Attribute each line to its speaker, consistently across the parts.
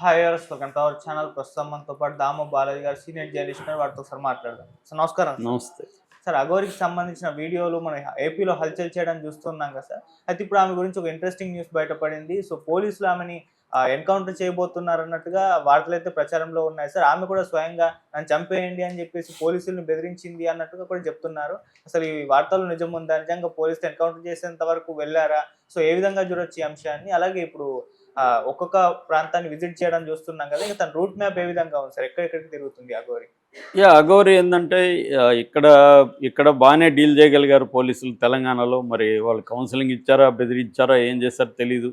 Speaker 1: Hi welcome to our channel ప్రస్తుతం మనతో పాటు దామ బాలాజీ గారు సీనియర్ జర్నలిస్ట్. వారితో ఒకసారి మాట్లాడదాం. సో నమస్కారం సార్.
Speaker 2: నమస్తే.
Speaker 1: సార్ అగోరికి సంబంధించిన వీడియోలు మన ఏపీలో హల్చల్ చేయడం చూస్తున్నాం కదా సార్. అయితే ఇప్పుడు ఆమె గురించి ఒక ఇంట్రెస్టింగ్ న్యూస్ బయటపడింది. సో పోలీసులు ఆమెని ఎన్కౌంటర్ చేయబోతున్నారు అన్నట్టుగా వార్తలు అయితే ప్రచారంలో ఉన్నాయి. సార్ ఆమె కూడా స్వయంగా నన్ను చంపేయండి అని చెప్పేసి పోలీసులను బెదిరించింది అన్నట్టుగా కూడా చెప్తున్నారు. అసలు ఈ వార్తలు నిజం ఉందా? నిజంగా పోలీసులు ఎన్కౌంటర్ చేసేంత వరకు వెళ్ళారా? సో ఏ విధంగా చూడొచ్చు ఈ అంశాన్ని? అలాగే ఇప్పుడు ఒక్కొక్క ప్రాంతాన్ని విజిట్ చేయడం చూస్తున్నాం కదా ఇంకా తన రూట్ మ్యాప్ ఏ విధంగా ఉంది సార్? ఎక్కడెక్కడికి తిరుగుతుంది అగోరి
Speaker 2: యా అగౌరి ఏంటంటే ఇక్కడ ఇక్కడ బాగానే డీల్ చేయగలిగారు పోలీసులు తెలంగాణలో. మరి వాళ్ళు కౌన్సిలింగ్ ఇచ్చారా బెదిరించారా ఏం చేశారో తెలీదు.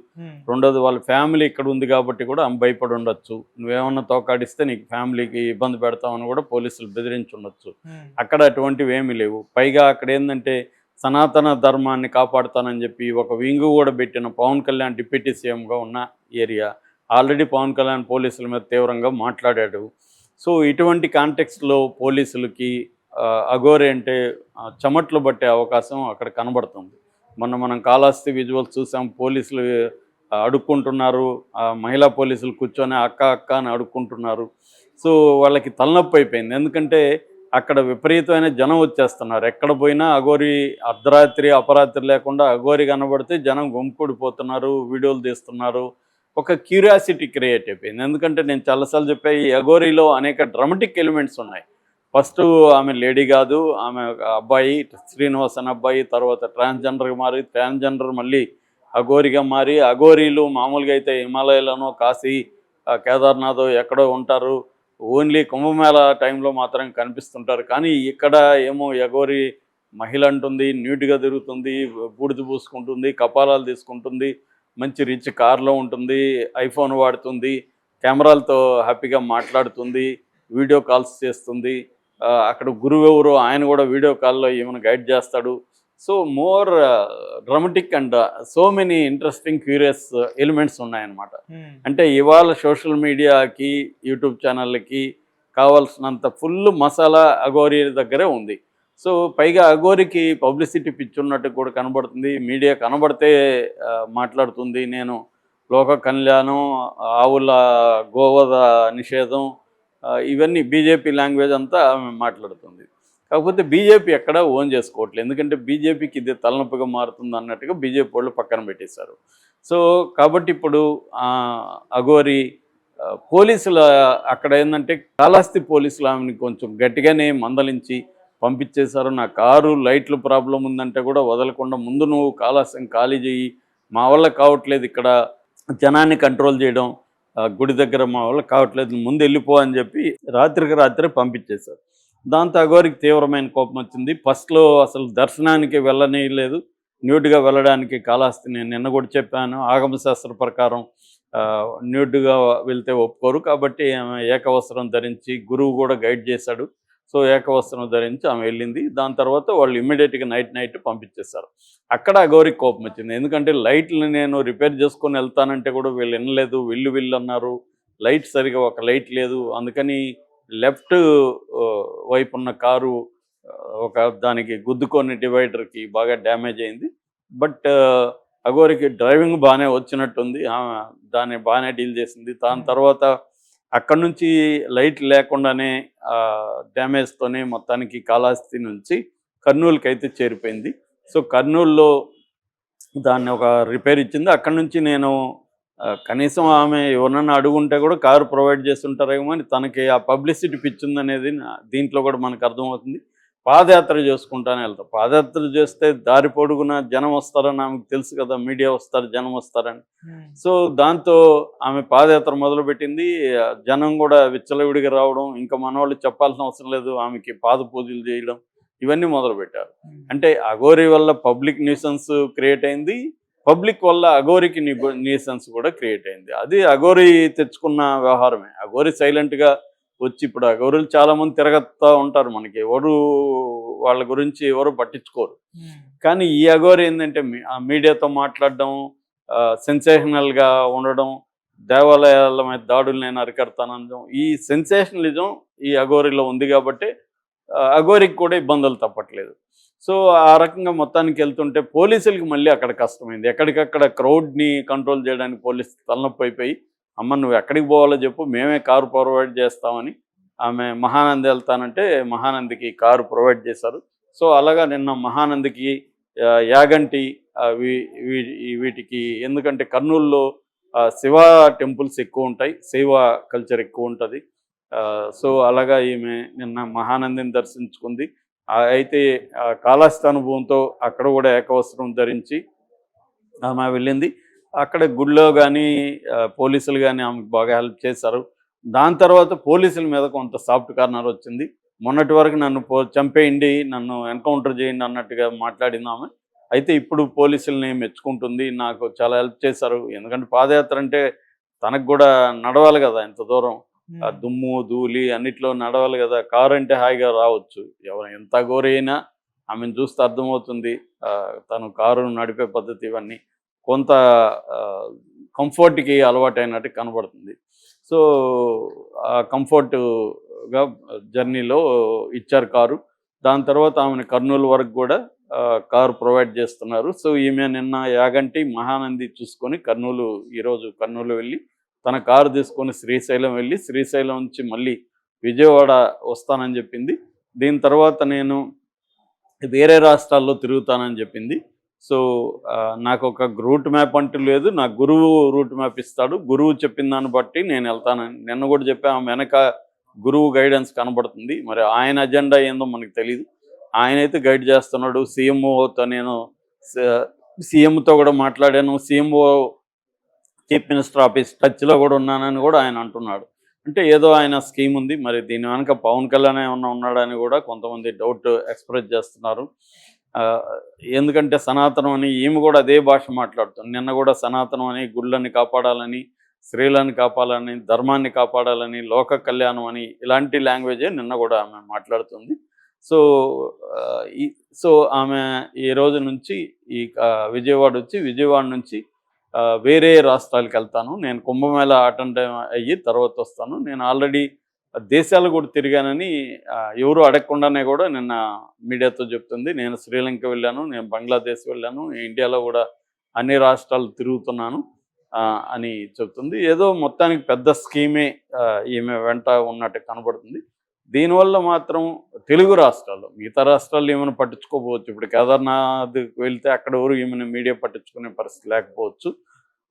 Speaker 2: రెండోది వాళ్ళ ఫ్యామిలీ ఇక్కడ ఉంది కాబట్టి కూడా ఆమె భయపడి ఉండొచ్చు. నువ్వేమన్నా తోకాడిస్తే నీకు ఫ్యామిలీకి ఇబ్బంది పెడతామని కూడా పోలీసులు బెదిరించి ఉండొచ్చు. అక్కడ అటువంటివి ఏమీ లేవు. పైగా అక్కడ ఏంటంటే సనాతన ధర్మాన్ని కాపాడుతానని చెప్పి ఒక వింగు కూడా పెట్టిన పవన్ కళ్యాణ్ డిప్యూటీ సీఎంగా ఉన్న ఏరియా. ఆల్రెడీ పవన్ కళ్యాణ్ పోలీసుల మీద తీవ్రంగా మాట్లాడాడు. సో ఇటువంటి కాంటెక్స్లో పోలీసులకి అఘోరే అంటే చెమట్లు పట్టే అవకాశం అక్కడ కనబడుతుంది. మొన్న మనం కాళహస్తి విజువల్స్ చూసాం పోలీసులు అడుక్కుంటున్నారు. ఆ, మహిళా పోలీసులు కూర్చొని అక్క అక్క అని అడుక్కుంటున్నారు. సో వాళ్ళకి తలనొప్పి అయిపోయింది. ఎందుకంటే అక్కడ విపరీతమైన జనం వచ్చేస్తున్నారు. ఎక్కడ పోయినా అఘోరి అర్ధరాత్రి అపరాత్రి లేకుండా అఘోరి కనబడితే జనం గుంపుకూడిపోతున్నారు వీడియోలు తీస్తున్నారు. ఒక క్యూరియాసిటీ క్రియేట్ అయిపోయింది. ఎందుకంటే నేను చాలాసార్లు చెప్పా ఈ అఘోరిలో అనేక డ్రమటిక్ ఎలిమెంట్స్ ఉన్నాయి. ఫస్ట్ ఆమె లేడీ కాదు ఆమె ఒక అబ్బాయి శ్రీనివాస్ అనే అబ్బాయి తర్వాత ట్రాన్స్జెండర్గా మారి ట్రాన్స్జెండర్ మళ్ళీ అఘోరిగా మారి అఘోరీలు మామూలుగా అయితే హిమాలయాలోనో కాశీ కేదార్నాథ్ ఎక్కడో ఉంటారు. ఓన్లీ కుంభమేళ టైంలో మాత్రం కనిపిస్తుంటారు. కానీ ఇక్కడ ఏమో ఎగోరి మహిళ అంటుంది నీట్గా తిరుగుతుంది బూడిద పూసుకుంటుంది కపాలాలు తీసుకుంటుంది మంచి రిచ్ కార్లో ఉంటుంది ఐఫోన్ వాడుతుంది కెమెరాలతో హ్యాపీగా మాట్లాడుతుంది వీడియో కాల్స్ చేస్తుంది. అక్కడ గురువు ఎవరు ఆయన కూడా వీడియో కాల్లో ఏమైనా గైడ్ చేస్తాడు. So more dramatic and so many interesting curious elements ఉన్నాయన్నమాట.
Speaker 1: హ్మ్.
Speaker 2: అంటే ఇవాళ సోషల్ మీడియాకి యూట్యూబ్ ఛానళ్ళకి కావాల్సినంత ఫుల్ మసాలా అఘోరి దగ్గరే ఉంది. సో పైగా అఘోరికి పబ్లిసిటీ పిచ్చున్నట్టు కూడా కనబడుతుంది. మీడియా కనబడితే మాట్లాడుతుంది. నేను లోక కళ్యాణం ఆవుల గోవద నిషేధం ఇవన్నీ బీజేపీ లాంగ్వేజ్ అంతా మాట్లాడుతుంది. కాకపోతే బీజేపీ ఎక్కడ ఓన్ చేసుకోవట్లేదు. ఎందుకంటే బీజేపీకి ఇది తలనొప్పిగా మారుతుంది అన్నట్టుగా బీజేపీ వాళ్ళు పక్కన పెట్టేశారు. సో కాబట్టి ఇప్పుడు అఘోరి పోలీసుల అక్కడ ఏంటంటే కాళహస్తి పోలీసులు ఆమెని కొంచెం గట్టిగానే మందలించి పంపించేశారు. నా కారు లైట్లు ప్రాబ్లం ఉందంటే కూడా వదలకుండా ముందు నువ్వు కాళహస్తిని ఖాళీ చేయి. మా వల్ల కావట్లేదు ఇక్కడ. జనాన్ని కంట్రోల్ చేయడం గుడి దగ్గర మా వల్ల కావట్లేదు. ముందు వెళ్ళిపో అని చెప్పి రాత్రికి రాత్రి పంపించేశారు. దాంతో అఘోరికి తీవ్రమైన కోపం వచ్చింది. ఫస్ట్లో అసలు దర్శనానికి వెళ్ళనీయలేదు. న్యూడ్గా వెళ్ళడానికి కాళహస్తి నేను నిన్న కూడా చెప్పాను. ఆగమశాస్త్ర ప్రకారం ఆ, న్యూడ్గా వెళ్తే ఒప్పుకోరు. కాబట్టి ఆమె ఏకవస్త్రం ధరించి గురువు కూడా గైడ్ చేశాడు. సో ఏకవస్త్రం ధరించి ఆమె వెళ్ళింది. దాని తర్వాత వాళ్ళు ఇమ్మీడియట్గా నైట్ నైట్ పంపించేశారు. అక్కడ అఘోరికి కోపం వచ్చింది. ఎందుకంటే లైట్లు నేను రిపేర్ చేసుకొని వెళ్తానంటే కూడా వీళ్ళు వినలేదు. విల్లు విల్లు అన్నారు. లైట్ సరిగా ఒక లైట్ లేదు. అందుకని లెఫ్ట్ వైపు ఉన్న కారు ఒక దానికి గుద్దుకొని డివైడర్కి బాగా డ్యామేజ్ అయింది. బట్ అగోరికి డ్రైవింగ్ బాగానే వచ్చినట్టుంది. ఆమె దాన్ని బాగానే డీల్ చేసింది. దాని తర్వాత అక్కడ నుంచి లైట్ లేకుండానే డ్యామేజ్తోనే మొత్తానికి కాళహస్తి నుంచి కర్నూలుకి అయితే చేరిపోయింది. సో కర్నూలులో దాన్ని ఒక రిపేర్ ఇచ్చింది. అక్కడ నుంచి నేను కనీసం ఆమె ఎవరన్నా అడుగుంటే కూడా కారు ప్రొవైడ్ చేస్తుంటారేమో అని తనకి ఆ పబ్లిసిటీ పిచ్చింది అనేది నా- దీంట్లో కూడా మనకు అర్థమవుతుంది. పాదయాత్ర చేసుకుంటానే వెళ్తాం. పాదయాత్ర చేస్తే దారి పొడుగున జనం వస్తారని ఆమెకు తెలుసు కదా మీడియా వస్తారు జనం వస్తారని.
Speaker 1: హ్మ్.
Speaker 2: సో దాంతో ఆమె పాదయాత్ర మొదలుపెట్టింది. జనం కూడా విచ్చలవిడిగా రావడం ఇంకా మనవాళ్ళు చెప్పాల్సిన అవసరం లేదు ఆమెకి పాద పూజలు చేయడం ఇవన్నీ మొదలుపెట్టారు.
Speaker 1: హ్మ్.
Speaker 2: అంటే అఘోరి వల్ల పబ్లిక్ న్యూసెన్స్ క్రియేట్ అయింది. పబ్లిక్ వల్ల అఘోరికి న్యూసెన్స్ కూడా క్రియేట్ అయింది. అది అఘోరి తెచ్చుకున్న వ్యవహారమే. అఘోరి సైలెంట్గా వచ్చి ఇప్పుడు అఘోరులు చాలా మంది తిరగతా ఉంటారు మనకి. ఎవరు వాళ్ళ గురించి ఎవరు పట్టించుకోరు.
Speaker 1: హ్మ్.
Speaker 2: కానీ ఈ అఘోరి ఏంటంటే ఆ మీడియాతో మాట్లాడడం సెన్సేషనల్గా ఉండడం దేవాలయాల మీద దాడులు నేను అరికడతానడం ఈ సెన్సేషనలిజం ఈ అఘోరిలో ఉంది కాబట్టి అఘోరికి కూడా ఇబ్బందులు తప్పట్లేదు. సో ఆ రకంగా మొత్తానికి వెళ్తుంటే పోలీసులకి మళ్ళీ అక్కడ కష్టమైంది. ఎక్కడికక్కడ క్రౌడ్ని కంట్రోల్ చేయడానికి పోలీసు తలనొప్పి అయిపోయి అమ్మ నువ్వు ఎక్కడికి పోవాలో చెప్పు మేమే కారు ప్రొవైడ్ చేస్తామని ఆమె మహానంది వెళ్తానంటే మహానందికి కారు ప్రొవైడ్ చేశారు. సో అలాగా నిన్న మహానందికి యాగంటి వీటికి ఎందుకంటే కర్నూలులో శివ టెంపుల్స్ ఎక్కువ ఉంటాయి. శైవ కల్చర్ ఎక్కువ ఉంటుంది. సో అలాగా ఈమె నిన్న మహానందిని దర్శించుకుంది. అయితే ఆ, కాళహస్తి అనుభవంతో అక్కడ కూడా ఏకవస్త్రం ధరించి ఆమె వెళ్ళింది. అక్కడ గుడిలో కానీ పోలీసులు కానీ ఆమెకు బాగా హెల్ప్ చేశారు. దాని తర్వాత పోలీసుల మీద కొంత సాఫ్ట్ కార్నర్ వచ్చింది. మొన్నటి వరకు నన్ను పో చంపేయండి నన్ను ఎన్కౌంటర్ చేయండి అన్నట్టుగా మాట్లాడింది ఆమె. అయితే ఇప్పుడు పోలీసుల్ని మెచ్చుకుంటుంది నాకు చాలా హెల్ప్ చేశారు. ఎందుకంటే పాదయాత్ర అంటే తనకు కూడా నడవాలి కదా ఇంత దూరం. ఆ దుమ్ము ధూళి అన్నిట్లో నడవాలి కదా! కారు అంటే హాయిగా రావచ్చు. ఎవరు ఎంత గోరైనా ఆమెను చూస్తే అర్థమవుతుంది. తను కారు నడిపే పద్ధతి ఇవన్నీ కొంత కంఫర్ట్కి అలవాటైనట్టు కనబడుతుంది. సో ఆ కంఫర్ట్గా జర్నీలో ఇచ్చారు కారు. దాని తర్వాత ఆమెను కర్నూలు వరకు కూడా కారు ప్రొవైడ్ చేస్తున్నారు. సో ఈమె నిన్న యాగంటి మహానంది చూసుకొని కర్నూలు ఈరోజు కర్నూలు వెళ్ళి తన కారు తీసుకొని శ్రీశైలం వెళ్ళి శ్రీశైలం నుంచి మళ్ళీ విజయవాడ వస్తానని చెప్పింది. దీని తర్వాత నేను వేరే రాష్ట్రాల్లో తిరుగుతానని చెప్పింది. సో నాకు ఒక రూట్ మ్యాప్ అంటూ లేదు. నా గురువు రూట్ మ్యాప్ ఇస్తాడు. గురువు చెప్పిన దాన్ని బట్టి నేను వెళ్తానని నిన్న కూడా చెప్పా వెనక గురువు గైడెన్స్ కనబడుతుంది. మరి ఆయన అజెండా ఏందో మనకు తెలియదు ఆయన అయితే గైడ్ చేస్తున్నాడు. సీఎంఓతో నేను సీఎంతో కూడా మాట్లాడాను. సీఎంఓ చీఫ్ మినిస్టర్ ఆఫీస్ టచ్లో కూడా ఉన్నానని కూడా ఆయన అంటున్నాడు. అంటే ఏదో ఆయన స్కీమ్ ఉంది మరి దీని వెనక పవన్ కళ్యాణ్ ఏమన్నా ఉన్నాడని కూడా కొంతమంది డౌట్ ఎక్స్ప్రెస్ చేస్తున్నారు. ఎందుకంటే సనాతనం అని ఈమె కూడా అదే భాష మాట్లాడుతుంది. నిన్న కూడా సనాతనం అని గుళ్ళని కాపాడాలని స్త్రీలను కాపాడాలని ధర్మాన్ని కాపాడాలని లోక కళ్యాణం అని ఇలాంటి లాంగ్వేజే నిన్న కూడా ఆమె మాట్లాడుతుంది. సో ఈ సో ఆమె ఈ రోజు నుంచి ఈ విజయవాడ వచ్చి విజయవాడ నుంచి వేరే రాష్ట్రాలకు వెళ్తాను. నేను కుంభమేళ అటెండ్ అయ్యి తర్వాత వస్తాను. నేను ఆల్రెడీ దేశాలు కూడా తిరిగానని ఎవరు అడగకుండానే కూడా నిన్న మీడియాతో చెప్తుంది. నేను శ్రీలంక వెళ్ళాను నేను బంగ్లాదేశ్ వెళ్ళాను ఇండియాలో కూడా అన్ని రాష్ట్రాలు తిరుగుతున్నాను అని చెప్తుంది. ఏదో మొత్తానికి పెద్ద స్కీమే ఈమె వెంట ఉన్నట్టు కనబడుతుంది. దీనివల్ల మాత్రం తెలుగు రాష్ట్రాల్లో మిగతా రాష్ట్రాల్లో ఏమైనా పట్టించుకోపోవచ్చు ఇప్పుడు కేదార్నాథ్ వెళ్తే అక్కడ ఎవరు ఏమైనా మీడియా పట్టించుకునే పరిస్థితి లేకపోవచ్చు.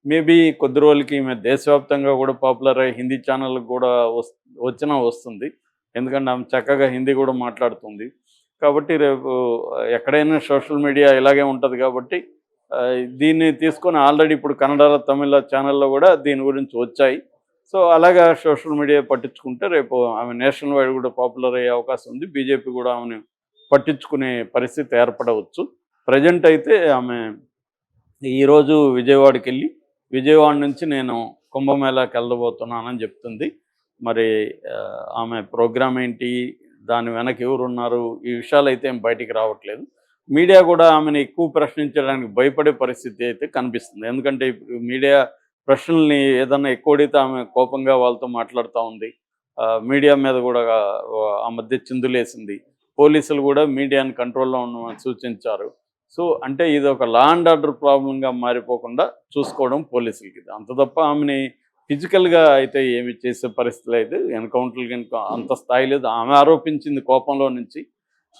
Speaker 2: మేబీ కొద్ది రోజులకి ఈమె దేశవ్యాప్తంగా కూడా పాపులర్ అయ్యి హిందీ ఛానల్ కూడా వచ్చినా వస్తుంది. ఎందుకంటే ఆమె చక్కగా హిందీ కూడా మాట్లాడుతుంది. కాబట్టి రేపు ఎక్కడైనా సోషల్ మీడియా ఇలాగే ఉంటుంది కాబట్టి దీన్ని తీసుకొని ఆల్రెడీ ఇప్పుడు కన్నడ తమిళ ఛానల్లో కూడా దీని గురించి వచ్చాయి. సో అలాగా సోషల్ మీడియా పట్టించుకుంటే రేపు ఆమె నేషనల్ వైడ్ కూడా పాపులర్ అయ్యే అవకాశం ఉంది. బీజేపీ కూడా ఆమెను పట్టించుకునే పరిస్థితి ఏర్పడవచ్చు. ప్రజెంట్ అయితే ఆమె ఈరోజు విజయవాడకి వెళ్ళి విజయవాడ నుంచి నేను కుంభమేళాకి వెళ్ళబోతున్నానని చెప్తుంది. మరి ఆమె ప్రోగ్రామ్ ఏంటి దాని వెనక ఎవరు ఉన్నారు ఈ విషయాలు అయితే ఏం బయటికి రావట్లేదు. మీడియా కూడా ఆమెను ఎక్కువ ప్రశ్నించడానికి భయపడే పరిస్థితి అయితే కనిపిస్తుంది. ఎందుకంటే ఇప్పుడు మీడియా ప్రశ్నల్ని ఏదన్నా ఎక్కువ అడిగితే ఆమె కోపంగా వాళ్ళతో మాట్లాడుతూ ఉంది. ఆ, మీడియా మీద కూడా ఆ, మధ్య చిందులేసింది. పోలీసులు కూడా మీడియాని కంట్రోల్లో ఉండమని సూచించారు. సో అంటే ఇది ఒక లా అండ్ ఆర్డర్ ప్రాబ్లంగా మారిపోకుండా చూసుకోవడం పోలీసులకి అంత తప్ప ఆమెని ఫిజికల్గా అయితే ఏమి చేసే పరిస్థితి లేదు ఎన్కౌంటర్లు కనుక అంత స్థాయి లేదు. ఆమె ఆరోపించింది కోపంలో నుంచి.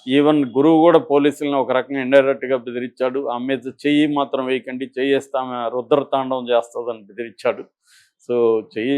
Speaker 2: ఈవెన్ గురువు కూడా పోలీసులను ఒక రకంగా ఇండైరెక్ట్గా బెదిరించాడు. ఆమె మీద చెయ్యి మాత్రం వేయకండి చెయ్యి వేస్తే ఆమె రుద్రతాండవం చేస్తుందని బెదిరించాడు. సో చెయ్యి